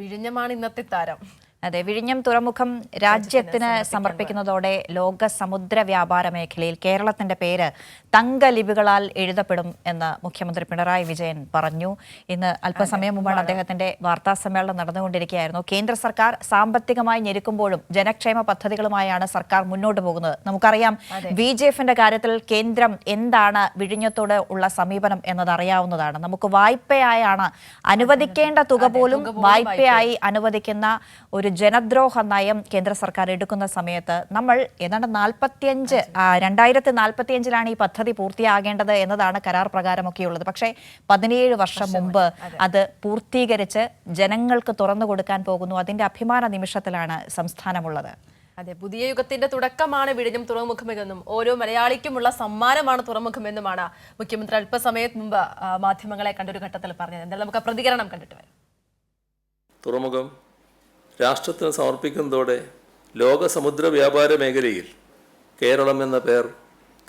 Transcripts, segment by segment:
വിഴിഞ്ഞമാണ് ഇന്നത്തെ താരം. അതെ വിഴിഞ്ഞം തുറമുഖം രാജ്യത്തിന് സമർപ്പിക്കുന്നതോടെ ലോക സമുദ്ര വ്യാപാര മേഖലയിൽ കേരളത്തിന്റെ പേര് തങ്കലിപികളാൽ എഴുതപ്പെടും എന്ന് മുഖ്യമന്ത്രി പിണറായി വിജയൻ പറഞ്ഞു. ഇന്ന് അല്പസമയം മുമ്പാണ് അദ്ദേഹത്തിന്റെ വാർത്താ സമ്മേളനം നടന്നുകൊണ്ടിരിക്കുകയായിരുന്നു. കേന്ദ്ര സർക്കാർ സാമ്പത്തികമായി ഞെരുക്കുമ്പോഴും ജനക്ഷേമ പദ്ധതികളുമായാണ് സർക്കാർ മുന്നോട്ട് പോകുന്നത്. നമുക്കറിയാം ബി ജെ എഫിന്റെ കാര്യത്തിൽ കേന്ദ്രം എന്താണ് വിഴിഞ്ഞത്തോട് ഉള്ള സമീപനം എന്നത് അറിയാവുന്നതാണ് നമുക്ക് വായ്പയായാണ് അനുവദിക്കേണ്ട തുക പോലും വായ്പയായി. അനുവദിക്കുന്ന ഒരു ജനദ്രോഹ നയം കേന്ദ്ര സർക്കാർ എടുക്കുന്ന സമയത്ത് നമ്മൾ ഏതാണ്ട് നാൽപ്പത്തിയഞ്ച് രണ്ടായിരത്തി നാൽപ്പത്തിയഞ്ചിലാണ് ഈ പദ്ധതി പൂർത്തിയാകേണ്ടത് എന്നതാണ് കരാർ പ്രകാരമൊക്കെയുള്ളത് പക്ഷേ പതിനേഴ് വർഷം മുമ്പ് അത്. പൂർത്തീകരിച്ച് ജനങ്ങൾക്ക് തുറന്നു കൊടുക്കാൻ പോകുന്നു. അതിന്റെ അഭിമാന നിമിഷത്തിലാണ് സംസ്ഥാനമുള്ളത്. അതെ പുതിയ യുഗത്തിന്റെ തുടക്കമാണ് വിഴിഞ്ഞും തുറമുഖമെന്നും ഓരോ മലയാളിക്കുമുള്ള സമ്മാനമാണ് തുറമുഖമെന്നുമാണ് മുഖ്യമന്ത്രി അല്പസമയത്ത് മുമ്പ് മാധ്യമങ്ങളെ കണ്ടൊരു ഘട്ടത്തിൽ പറഞ്ഞത്. എന്തായാലും നമുക്ക് പ്രതികരണം കണ്ടിട്ട് വരാം. തുറമുഖം രാഷ്ട്രത്തിന് സമർപ്പിക്കുന്നതോടെ ലോക സമുദ്ര വ്യാപാര മേഖലയിൽ കേരളം എന്ന പേർ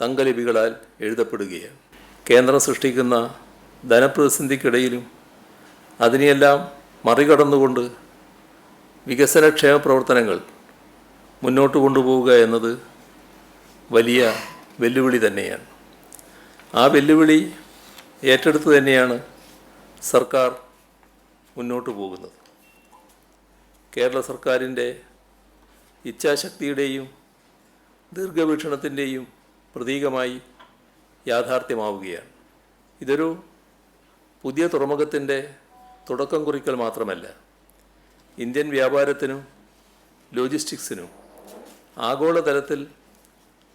തങ്കലിപികളാൽ എഴുതപ്പെടുകയാണ്. കേന്ദ്രം സൃഷ്ടിക്കുന്ന ധനപ്രതിസന്ധിക്കിടയിലും അതിനെയെല്ലാം മറികടന്നുകൊണ്ട് വികസനക്ഷേമ പ്രവർത്തനങ്ങൾ മുന്നോട്ട് കൊണ്ടുപോവുക എന്നത് വലിയ വെല്ലുവിളി തന്നെയാണ്. ആ വെല്ലുവിളി ഏറ്റെടുത്ത് തന്നെയാണ് സർക്കാർ മുന്നോട്ട് പോകുന്നത്. കേരള സർക്കാരിന്റെ ഇച്ഛാശക്തിയുടെയും ദീർഘവീക്ഷണത്തിന്റെയും പ്രതീകമായി യാഥാർത്ഥ്യമാവുകയാണ്. ഇതൊരു പുതിയ തുറമുഖത്തിന്റെ തുടക്കം കുറിക്കൽ മാത്രമല്ല ഇന്ത്യൻ വ്യാപാരത്തിനും ലോജിസ്റ്റിക്സിനും ആഗോളതലത്തിൽ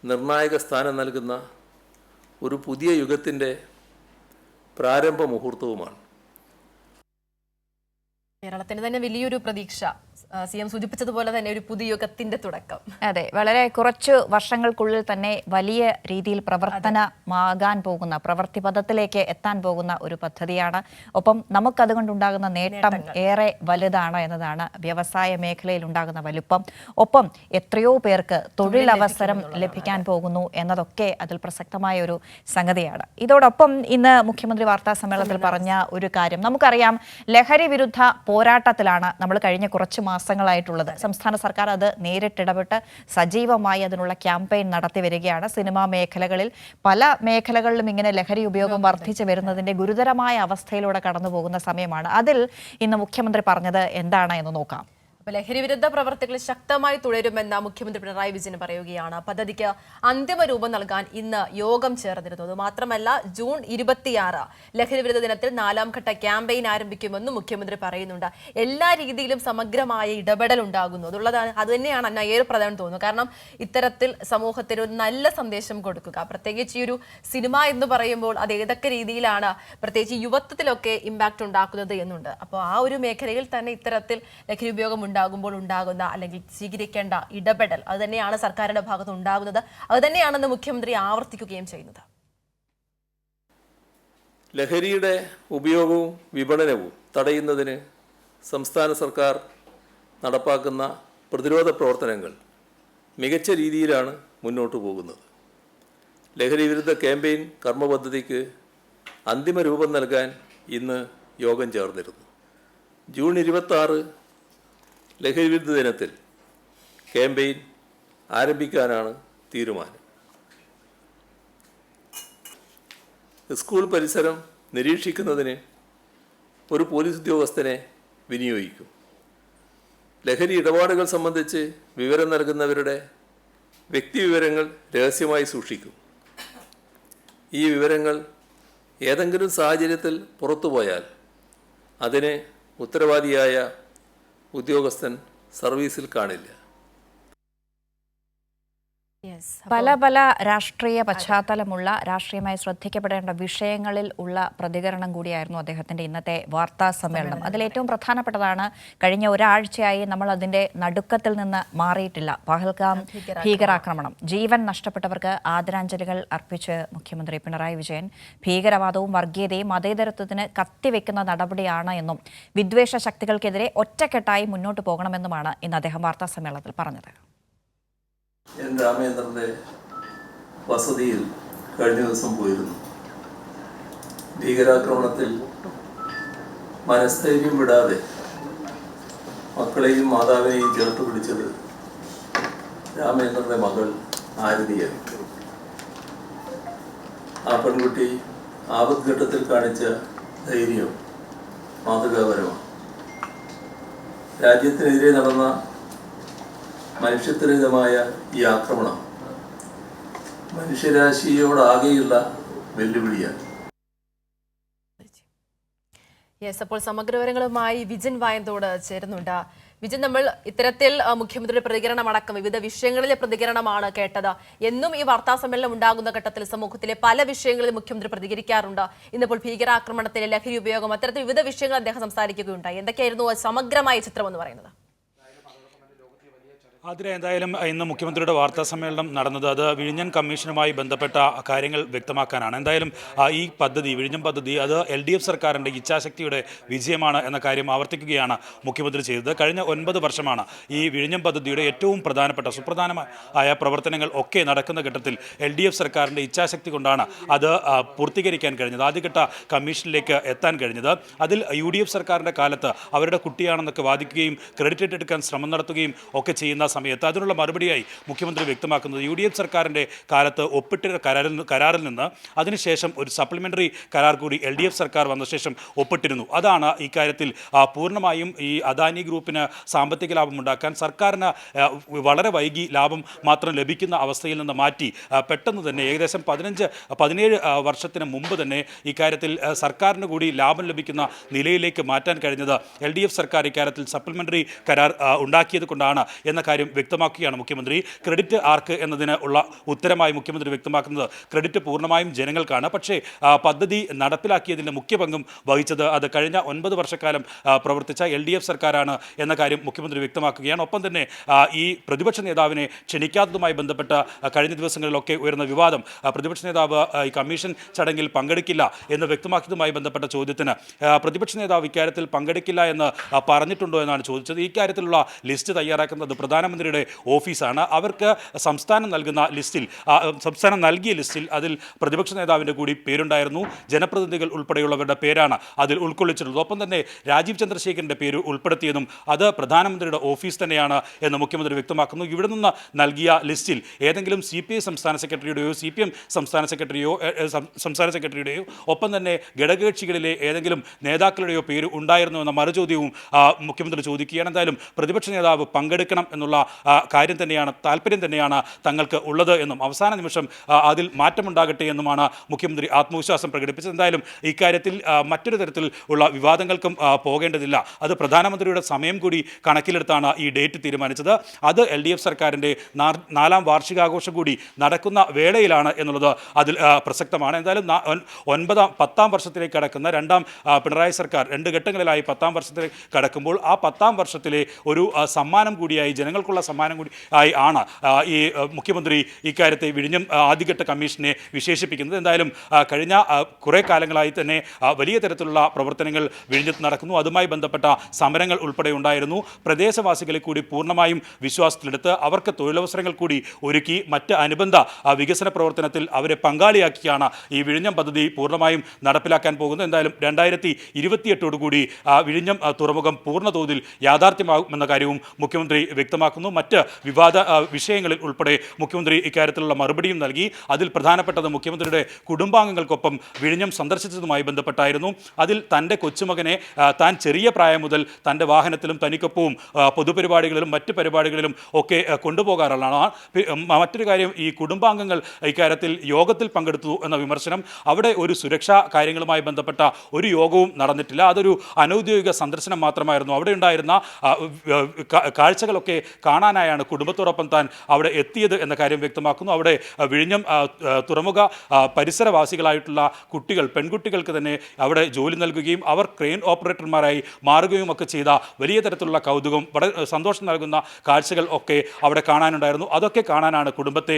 നിർണായക സ്ഥാനം നൽകുന്ന ഒരു പുതിയ യുഗത്തിന്റെ പ്രാരംഭ മുഹൂർത്തവുമാണ്. കേരളത്തിന് തന്നെ വലിയൊരു പ്രതീക്ഷ. സി എം സൂചിപ്പിച്ചതുപോലെ തന്നെ ഒരു പുതിയ യുഗത്തിന്റെ തുടക്കം. അതെ വളരെ കുറച്ച് വർഷങ്ങൾക്കുള്ളിൽ തന്നെ വലിയ രീതിയിൽ പ്രവർത്തനമാകാൻ പോകുന്ന പ്രവൃത്തി പദത്തിലേക്ക് എത്താൻ പോകുന്ന ഒരു പദ്ധതിയാണ്. ഒപ്പം നമുക്കതുകൊണ്ടുണ്ടാകുന്ന നേട്ടം ഏറെ വലുതാണ് എന്നതാണ് വ്യവസായ മേഖലയിൽ ഉണ്ടാകുന്ന വലുപ്പം. ഒപ്പം എത്രയോ പേർക്ക് തൊഴിലവസരം ലഭിക്കാൻ പോകുന്നു എന്നതൊക്കെ അതിൽ പ്രസക്തമായ ഒരു സംഗതിയാണ്. ഇതോടൊപ്പം ഇന്ന് മുഖ്യമന്ത്രി വാർത്താ സമ്മേളനത്തിൽ പറഞ്ഞ ഒരു കാര്യം. നമുക്കറിയാം ലഹരി വിരുദ്ധ പോരാട്ടത്തിലാണ് നമ്മൾ കഴിഞ്ഞ കുറച്ച് മാസങ്ങളായിട്ടുള്ളത് സംസ്ഥാന സർക്കാർ അത് നേരിട്ടിടപെട്ട് സജീവമായി അതിനുള്ള ക്യാമ്പയിൻ നടത്തി വരികയാണ്. സിനിമാ മേഖലകളിൽ പല മേഖലകളിലും ഇങ്ങനെ ലഹരി ഉപയോഗം വർദ്ധിച്ചു വരുന്നതിന്റെ ഗുരുതരമായ അവസ്ഥയിലൂടെ കടന്നു പോകുന്ന സമയമാണ്. അതിൽ ഇന്ന് മുഖ്യമന്ത്രി പറഞ്ഞത് എന്താണ് എന്ന് നോക്കാം. അപ്പൊ ലഹരി വിരുദ്ധ പ്രവർത്തികൾ ശക്തമായി തുടരുമെന്ന് മുഖ്യമന്ത്രി പിണറായി വിജയൻ പറയുകയാണ്. പദ്ധതിക്ക് അന്തിമ രൂപം നൽകാൻ ഇന്ന് യോഗം ചേർന്നിരുന്നു. മാത്രമല്ല ജൂൺ ഇരുപത്തിയാറ് ലഹരി വിരുദ്ധ ദിനത്തിൽ നാലാം ഘട്ട ക്യാമ്പയിൻ ആരംഭിക്കുമെന്നും മുഖ്യമന്ത്രി പറയുന്നുണ്ട്. എല്ലാ രീതിയിലും സമഗ്രമായ ഇടപെടൽ ഉണ്ടാകുന്നു. അതുള്ളതാണ് അത് തന്നെയാണ് അന്ന ഏറെ പ്രധാനം തോന്നുന്നു കാരണം ഇത്തരത്തിൽ സമൂഹത്തിന് ഒരു നല്ല സന്ദേശം കൊടുക്കുക. പ്രത്യേകിച്ച് ഈ ഒരു സിനിമ എന്ന് പറയുമ്പോൾ അത് ഏതൊക്കെ രീതിയിലാണ് പ്രത്യേകിച്ച് യുവത്വത്തിലൊക്കെ ഇമ്പാക്ട് ഉണ്ടാക്കുന്നത് എന്നുണ്ട്. അപ്പോൾ ആ ഒരു മേഖലയിൽ തന്നെ ഇത്തരത്തിൽ ലഹരി ഉപയോഗം ഉണ്ടാകുമ്പോൾ ഉണ്ടാകുന്ന അല്ലെങ്കിൽ സ്വീകരിക്കേണ്ട ഇടപെടൽ. അത് തന്നെയാണ് സർക്കാരിന്റെ ഭാഗത്ത് ഉണ്ടാകുന്നത്. അത് തന്നെയാണെന്ന് മുഖ്യമന്ത്രി ആവർത്തിക്കുകയും ചെയ്യുന്നത്. ലഹരിയുടെ ഉപയോഗവും വിപണനവും തടയുന്നതിന് സംസ്ഥാന സർക്കാർ നടപ്പാക്കുന്ന പ്രതിരോധ പ്രവർത്തനങ്ങൾ മികച്ച രീതിയിലാണ് മുന്നോട്ട് പോകുന്നത്. ലഹരി വിരുദ്ധ ക്യാമ്പയിൻ കർമ്മ പദ്ധതിക്ക് അന്തിമ രൂപം നൽകാൻ ഇന്ന് യോഗം ചേർന്നിരുന്നു. ജൂൺ ഇരുപത്താറ് ലഹരി വിരുദ്ധ ദിനത്തിൽ ക്യാമ്പയിൻ ആരംഭിക്കാനാണ് തീരുമാനം. സ്കൂൾ പരിസരം നിരീക്ഷിക്കുന്നതിന് ഒരു പോലീസ് ഉദ്യോഗസ്ഥനെ വിനിയോഗിക്കും. ലഹരി ഇടപാടുകൾ സംബന്ധിച്ച് വിവരം നൽകുന്നവരുടെ വ്യക്തിവിവരങ്ങൾ രഹസ്യമായി സൂക്ഷിക്കും. ഈ വിവരങ്ങൾ ഏതെങ്കിലും സാഹചര്യത്തിൽ പുറത്തുപോയാൽ അതിന് ഉത്തരവാദിയായ ഉദ്യോഗസ്ഥൻ സർവീസിൽ കാണില്ല. പല പല രാഷ്ട്രീയ പശ്ചാത്തലമുള്ള രാഷ്ട്രീയമായി ശ്രദ്ധിക്കപ്പെടേണ്ട വിഷയങ്ങളിൽ ഉള്ള പ്രതികരണം കൂടിയായിരുന്നു അദ്ദേഹത്തിന്റെ ഇന്നത്തെ വാർത്താ സമ്മേളനം. അതിൽ ഏറ്റവും പ്രധാനപ്പെട്ടതാണ് കഴിഞ്ഞ ഒരാഴ്ചയായി നമ്മൾ അതിന്റെ നടുക്കത്തിൽ നിന്ന് മാറിയിട്ടില്ല. പഹൽഗാം ഭീകരാക്രമണം. ജീവൻ നഷ്ടപ്പെട്ടവർക്ക് ആദരാഞ്ജലികൾ അർപ്പിച്ച് മുഖ്യമന്ത്രി പിണറായി വിജയൻ ഭീകരവാദവും വർഗീയതയും മതേതരത്വത്തിന് കത്തിവെക്കുന്ന നടപടിയാണ് എന്നും വിദ്വേഷ ശക്തികൾക്കെതിരെ ഒറ്റക്കെട്ടായി മുന്നോട്ട് പോകണമെന്നുമാണ് ഇന്ന് അദ്ദേഹം വാർത്താ സമ്മേളനത്തിൽ പറഞ്ഞത്. എൻ രാമേന്ദ്രന്റെ വസതിയിൽ കഴിഞ്ഞ ദിവസം പോയിരുന്നു. ഭീകരാക്രമണത്തിൽ മനസ്ഥൈര്യം വിടാതെ മക്കളെയും മാതാവിനെയും ചേർത്ത് പിടിച്ചത് രാമേന്ദ്രന്റെ മകൾ ആരതിയാണ് ആ പെൺകുട്ടി ആപത്ഘട്ടത്തിൽ കാണിച്ച ധൈര്യം മാതൃകാപരമാണ്. രാജ്യത്തിനെതിരെ നടന്ന മനുഷ്യത്വരഹിതമായ ഈ ആക്രമണം മനുഷ്യരാശിയോടാകെയുള്ള വെല്ലുവിളിയാണ്. യെസ് അപ്പോൾ സമഗ്ര വിവരങ്ങളുമായി വിജിൻ വായന്തോട് ചേരുന്നുണ്ട്. വിജിൻ നമ്മൾ ഇത്തരത്തിൽ മുഖ്യമന്ത്രിയുടെ പ്രതികരണം അടക്കം വിവിധ വിഷയങ്ങളിലെ പ്രതികരണമാണ് കേട്ടത്. എന്നും ഈ വാർത്താ സമ്മേളനം ഉണ്ടാകുന്ന ഘട്ടത്തിൽ സമൂഹത്തിലെ പല വിഷയങ്ങളിൽ മുഖ്യമന്ത്രി പ്രതികരിക്കാറുണ്ട്. ഇന്നിപ്പോൾ ഭീകരാക്രമണത്തിലെ ലഹരി ഉപയോഗം അത്തരത്തിൽ വിവിധ വിഷയങ്ങൾ അദ്ദേഹം സംസാരിക്കുകയുണ്ടായി. എന്തൊക്കെയായിരുന്നു സമഗ്രമായ ചിത്രം എന്ന് പറയുന്നത്? അതിന് എന്തായാലും ഇന്ന് മുഖ്യമന്ത്രിയുടെ വാർത്താ സമ്മേളനം നടന്നത് അത് വിഴിഞ്ഞൻ കമ്മീഷനുമായി ബന്ധപ്പെട്ട കാര്യങ്ങൾ വ്യക്തമാക്കാനാണ്. എന്തായാലും ഈ പദ്ധതി വിഴിഞ്ഞം പദ്ധതി അത് എൽ ഡി എഫ് സർക്കാരിന്റെ ഇച്ഛാശക്തിയുടെ വിജയമാണ് എന്ന കാര്യം ആവർത്തിക്കുകയാണ് മുഖ്യമന്ത്രി ചെയ്തത്. കഴിഞ്ഞ ഒൻപത് വർഷമാണ് ഈ വിഴിഞ്ഞം പദ്ധതിയുടെ ഏറ്റവും പ്രധാനപ്പെട്ട സുപ്രധാനമായ പ്രവർത്തനങ്ങൾ ഒക്കെ നടക്കുന്ന ഘട്ടത്തിൽ എൽ ഡി എഫ് സർക്കാരിന്റെ ഇച്ഛാശക്തി കൊണ്ടാണ് അത് പൂർത്തീകരിക്കാൻ കഴിഞ്ഞത് ആദ്യഘട്ട കമ്മീഷനിലേക്ക് എത്താൻ കഴിഞ്ഞത്. അതിൽ യു ഡി എഫ് സർക്കാരിന്റെ കാലത്ത് അവരുടെ കുട്ടിയാണെന്നൊക്കെ വാദിക്കുകയും ക്രെഡിറ്റ് എടുക്കാൻ ശ്രമം നടത്തുകയും ഒക്കെ ചെയ്യുന്ന സമയത്ത് അതിനുള്ള മറുപടിയായി മുഖ്യമന്ത്രി വ്യക്തമാക്കുന്നത് യു ഡി എഫ് സർക്കാരിന്റെ കാലത്ത് ഒപ്പിട്ട കരാറിൽ കരാറിൽ നിന്ന് അതിനുശേഷം ഒരു സപ്ലിമെന്ററി കരാർ കൂടി എൽ ഡി എഫ് സർക്കാർ വന്ന ശേഷം ഒപ്പിട്ടിരുന്നു. അതാണ് ഇക്കാര്യത്തിൽ പൂർണമായും ഈ അദാനി ഗ്രൂപ്പിന് സാമ്പത്തിക ലാഭം ഉണ്ടാക്കാൻ സർക്കാരിന് വളരെ വൈകി ലാഭം മാത്രം ലഭിക്കുന്ന അവസ്ഥയിൽ നിന്ന് മാറ്റി പെട്ടെന്ന് തന്നെ ഏകദേശം പതിനഞ്ച് പതിനേഴ് വർഷത്തിന് മുമ്പ് തന്നെ ഇക്കാര്യത്തിൽ സർക്കാരിന് കൂടി ലാഭം ലഭിക്കുന്ന നിലയിലേക്ക് മാറ്റാൻ കഴിഞ്ഞത് എൽ ഡി എഫ് സർക്കാർ ഇക്കാര്യത്തിൽ സപ്ലിമെന്ററി കരാർ ഉണ്ടാക്കിയത് കൊണ്ടാണ് എന്ന കാര്യം വ്യക്തമാക്കുകയാണ് മുഖ്യമന്ത്രി. ക്രെഡിറ്റ് ആർക്ക് എന്നതിന് ഉള്ള ഉത്തരമായി മുഖ്യമന്ത്രി വ്യക്തമാക്കുന്നത് ക്രെഡിറ്റ് പൂർണമായും ജനങ്ങൾക്കാണ്. പക്ഷേ പദ്ധതി നടപ്പിലാക്കിയതിന്റെ മുഖ്യ പങ്കും വഹിച്ചത് അത് കഴിഞ്ഞ ഒൻപത് വർഷക്കാലം പ്രവർത്തിച്ച എൽ ഡി എഫ് സർക്കാരാണ് എന്ന കാര്യം മുഖ്യമന്ത്രി വ്യക്തമാക്കുകയാണ്. ഒപ്പം തന്നെ ഈ പ്രതിപക്ഷ നേതാവിനെ ക്ഷണിക്കാത്തതുമായി ബന്ധപ്പെട്ട കഴിഞ്ഞ ദിവസങ്ങളിലൊക്കെ ഉയർന്ന വിവാദം പ്രതിപക്ഷ നേതാവ് ഈ കമ്മീഷൻ ചടങ്ങിൽ പങ്കെടുക്കില്ല എന്ന് വ്യക്തമാക്കിയതുമായി ബന്ധപ്പെട്ട ചോദ്യത്തിന് പ്രതിപക്ഷ നേതാവ് ഇക്കാര്യത്തിൽ പങ്കെടുക്കില്ല എന്ന് പറഞ്ഞിട്ടുണ്ടോ എന്നാണ് ചോദിച്ചത്. ഈ കാര്യത്തിലുള്ള ലിസ്റ്റ് തയ്യാറാക്കുന്നത് പ്രധാനമന്ത്രിയുടെ ഓഫീസാണ്. അവർക്ക് സംസ്ഥാനം നൽകുന്ന ലിസ്റ്റിൽ സംസ്ഥാനം നൽകിയ ലിസ്റ്റിൽ അതിൽ പ്രതിപക്ഷ നേതാവിന്റെ കൂടി പേരുണ്ടായിരുന്നു. ജനപ്രതിനിധികൾ ഉൾപ്പെടെയുള്ളവരുടെ പേരാണ് അതിൽ ഉൾക്കൊള്ളിച്ചിട്ടുള്ളത്. ഒപ്പം തന്നെ രാജീവ് ചന്ദ്രശേഖരന്റെ പേര് ഉൾപ്പെടുത്തിയതും അത് പ്രധാനമന്ത്രിയുടെ ഓഫീസ് തന്നെയാണ് എന്ന് മുഖ്യമന്ത്രി വ്യക്തമാക്കുന്നു. ഇവിടെ നിന്ന് നൽകിയ ലിസ്റ്റിൽ ഏതെങ്കിലും സി പി ഐ സംസ്ഥാന സെക്രട്ടറിയുടെയോ സി പി എം സംസ്ഥാന സെക്രട്ടറിയോ സംസ്ഥാന സെക്രട്ടറിയുടെയോ ഒപ്പം തന്നെ ഘടകകക്ഷികളിലെ ഏതെങ്കിലും നേതാക്കളുടെയോ പേര് ഉണ്ടായിരുന്നു എന്ന മറുചോദ്യവും മുഖ്യമന്ത്രി ചോദിക്കുകയാണ്. എന്തായാലും പ്രതിപക്ഷ നേതാവ് പങ്കെടുക്കണം എന്നുള്ള ആ, കാര്യം തന്നെയാണ് താല്പര്യം തന്നെയാണ് തങ്ങൾക്ക് ഉള്ളത് എന്നും അവസാന നിമിഷം അതിൽ മാറ്റമുണ്ടാകട്ടെ എന്നുമാണ് മുഖ്യമന്ത്രി ആത്മവിശ്വാസം പ്രകടിപ്പിച്ചത്. എന്തായാലും ഇക്കാര്യത്തിൽ മറ്റൊരു തരത്തിൽ ഉള്ള വിവാദങ്ങൾക്കും പോകേണ്ടതില്ല. അത് പ്രധാനമന്ത്രിയുടെ സമയം കൂടി കണക്കിലെടുത്താണ് ഈ ഡേറ്റ് തീരുമാനിച്ചത്. അത് എൽ ഡി എഫ് സർക്കാരിന്റെ നാലാം വാർഷികാഘോഷം കൂടി നടക്കുന്ന വേളയിലാണ് എന്നുള്ളത് അതിൽ പ്രസക്തമാണ്. എന്തായാലും ഒൻപതാം പത്താം വർഷത്തിലേക്ക് കടക്കുന്ന രണ്ടാം പിണറായി സർക്കാർ രണ്ട് ഘട്ടങ്ങളിലായി പത്താം വർഷത്തിലേക്ക് കടക്കുമ്പോൾ ആ പത്താം വർഷത്തിലെ ഒരു സമ്മാനം കൂടിയായി ജനങ്ങൾക്കുള്ള സമ്മാനം കൂടി ആയി ആണ് ഈ മുഖ്യമന്ത്രി ഇക്കാര്യത്തെ വിഴിഞ്ഞം ആദ്യഘട്ട കമ്മീഷനെ വിശേഷിപ്പിക്കുന്നത്. എന്തായാലും കഴിഞ്ഞ കുറേ കാലങ്ങളായി തന്നെ വലിയ തരത്തിലുള്ള പ്രവർത്തനങ്ങൾ വിഴിഞ്ഞത്ത് നടക്കുന്നു. അതുമായി ബന്ധപ്പെട്ട സമരങ്ങൾ ഉൾപ്പെടെ ഉണ്ടായിരുന്നു. പ്രദേശവാസികളെ കൂടി പൂർണമായും വിശ്വാസത്തിലെടുത്ത് അവർക്ക് തൊഴിലവസരങ്ങൾ കൂടി ഒരുക്കി മറ്റ് അനുബന്ധ വികസന പ്രവർത്തനത്തിൽ അവരെ പങ്കാളിയാക്കിയാണ് ഈ വിഴിഞ്ഞം പദ്ധതി പൂർണമായും നടപ്പിലാക്കാൻ പോകുന്നത്. എന്തായാലും രണ്ടായിരത്തി ഇരുപത്തിയെട്ടോടുകൂടി വിഴിഞ്ഞം തുറമുഖം പൂർണതോതിൽ യാഥാർത്ഥ്യമാകുമെന്ന കാര്യവും മുഖ്യമന്ത്രി വ്യക്തമാക്കുന്നു. മറ്റ് വിവാദ വിഷയങ്ങളിൽ ഉൾപ്പെടെ മുഖ്യമന്ത്രി ഇക്കാര്യത്തിലുള്ള മറുപടിയും നൽകി. അതിൽ പ്രധാനപ്പെട്ടത് മുഖ്യമന്ത്രിയുടെ കുടുംബാംഗങ്ങൾക്കൊപ്പം വിഴിഞ്ഞം സന്ദർശിച്ചതുമായി ബന്ധപ്പെട്ടായിരുന്നു. അതിൽ തന്റെ കൊച്ചുമകനെ താൻ ചെറിയ പ്രായം മുതൽ തന്റെ വാഹനത്തിലും തനിക്കൊപ്പവും പൊതുപരിപാടികളിലും മറ്റ് പരിപാടികളിലും ഒക്കെ കൊണ്ടുപോകാറുള്ളതാണ്. മറ്റൊരു കാര്യം ഈ കുടുംബാംഗങ്ങൾ ഇക്കാര്യത്തിൽ യോഗത്തിൽ പങ്കെടുത്തു എന്ന വിമർശനം അവിടെ ഒരു സുരക്ഷാ കാര്യങ്ങളുമായി ബന്ധപ്പെട്ട ഒരു യോഗവും നടന്നിട്ടില്ല. അതൊരു അനൗദ്യോഗിക സന്ദർശനം മാത്രമായിരുന്നു. അവിടെ ഉണ്ടായിരുന്ന കാഴ്ചകളൊക്കെ കാണാനായാണ് കുടുംബത്തോടൊപ്പം താൻ അവിടെ എത്തിയത് എന്ന കാര്യം വ്യക്തമാക്കുന്നു. അവിടെ വിഴിഞ്ഞം തുറമുഖ പരിസരവാസികളായിട്ടുള്ള കുട്ടികൾ പെൺകുട്ടികൾക്ക് തന്നെ അവിടെ ജോലി നൽകുകയും അവർ ക്രെയിൻ ഓപ്പറേറ്റർമാരായി മാറുകയും ഒക്കെ ചെയ്ത വലിയ തരത്തിലുള്ള കൗതുകം വളരെ സന്തോഷം നൽകുന്ന കാഴ്ചകൾ ഒക്കെ അവിടെ കാണാനുണ്ടായിരുന്നു. അതൊക്കെ കാണാനാണ് കുടുംബത്തെ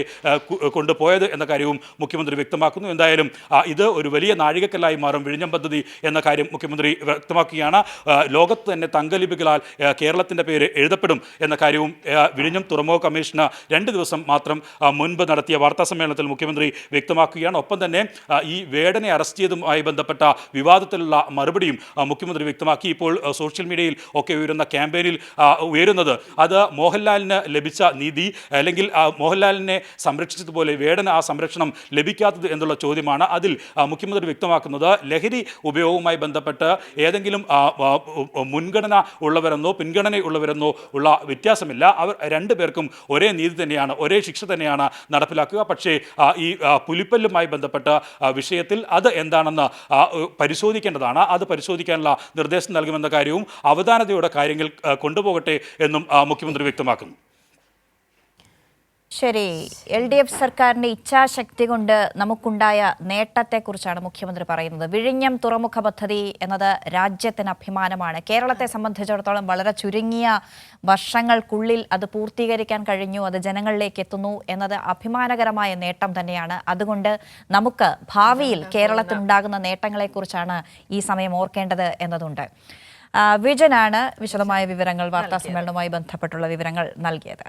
കൊണ്ടുപോയത് എന്ന കാര്യവും മുഖ്യമന്ത്രി വ്യക്തമാക്കുന്നു. എന്തായാലും ഇത് ഒരു വലിയ നാഴികക്കല്ലായി മാറും വിഴിഞ്ഞം പദ്ധതി എന്ന കാര്യം മുഖ്യമന്ത്രി വ്യക്തമാക്കുകയാണ്. ലോകത്ത് തന്നെ തങ്കലിപികളാൽ കേരളത്തിന്റെ പേര് എഴുതപ്പെടും എന്ന കാര്യവും വിഴിഞ്ഞം തുറമുഖ കമ്മീഷന് രണ്ട് ദിവസം മാത്രം മുൻപ് നടത്തിയ വാർത്താ സമ്മേളനത്തിൽ മുഖ്യമന്ത്രി വ്യക്തമാക്കുകയാണ്. ഒപ്പം തന്നെ ഈ വേടനെ അറസ്റ്റ് ചെയ്തതുമായി ബന്ധപ്പെട്ട വിവാദത്തിലുള്ള മറുപടിയും മുഖ്യമന്ത്രി വ്യക്തമാക്കി. ഇപ്പോൾ സോഷ്യൽ മീഡിയയിൽ ഒക്കെ ഉയരുന്ന ക്യാമ്പയിനിൽ ഉയരുന്നത് അത് മോഹൻലാലിന് ലഭിച്ച നീതി അല്ലെങ്കിൽ മോഹൻലാലിനെ സംരക്ഷിച്ചതുപോലെ വേടന് ആ സംരക്ഷണം ലഭിക്കാത്തത് എന്നുള്ള ചോദ്യമാണ് അതിൽ മുഖ്യമന്ത്രി വ്യക്തമാക്കുന്നത്. ലഹരി ഉപയോഗവുമായി ബന്ധപ്പെട്ട് ഏതെങ്കിലും മുൻഗണന ഉള്ളവരെന്നോ പിൻഗണനയുള്ളവരെന്നോ ഉള്ള വ്യത്യാസമില്ല. അവർ രണ്ടു പേർക്കും ഒരേ നീതി തന്നെയാണ് ഒരേ ശിക്ഷ തന്നെയാണ് നടപ്പിലാക്കുക. പക്ഷേ ഈ പുലിപ്പല്ലുമായി ബന്ധപ്പെട്ട വിഷയത്തിൽ അത് എന്താണെന്ന് പരിശോധിക്കേണ്ടതാണ്. അത് പരിശോധിക്കാനുള്ള നിർദ്ദേശം നൽകുമെന്ന കാര്യവും അവധാനതയോടെ കാര്യങ്ങൾ കൊണ്ടുപോകട്ടെ എന്നും മുഖ്യമന്ത്രി വ്യക്തമാക്കുന്നു. ശരി എൽ ഡി എഫ് സർക്കാരിന്റെ ഇച്ഛാശക്തി കൊണ്ട് നമുക്കുണ്ടായ നേട്ടത്തെക്കുറിച്ചാണ് മുഖ്യമന്ത്രി പറയുന്നത്. വിഴിഞ്ഞം തുറമുഖ പദ്ധതി എന്നത് രാജ്യത്തിന് അഭിമാനമാണ്. കേരളത്തെ സംബന്ധിച്ചിടത്തോളം വളരെ ചുരുങ്ങിയ വർഷങ്ങൾക്കുള്ളിൽ അത് പൂർത്തീകരിക്കാൻ കഴിഞ്ഞു അത് ജനങ്ങളിലേക്ക് എത്തുന്നു എന്നത് അഭിമാനകരമായ നേട്ടം തന്നെയാണ്. അതുകൊണ്ട് നമുക്ക് ഭാവിയിൽ കേരളത്തിനുണ്ടാകുന്ന നേട്ടങ്ങളെക്കുറിച്ചാണ് ഈ സമയം ഓർക്കേണ്ടത് എന്നതുണ്ട്. വിജനാണ് വിശദമായ വിവരങ്ങൾ വാർത്താ സമ്മേളനവുമായി ബന്ധപ്പെട്ടുള്ള വിവരങ്ങൾ നൽകിയത്.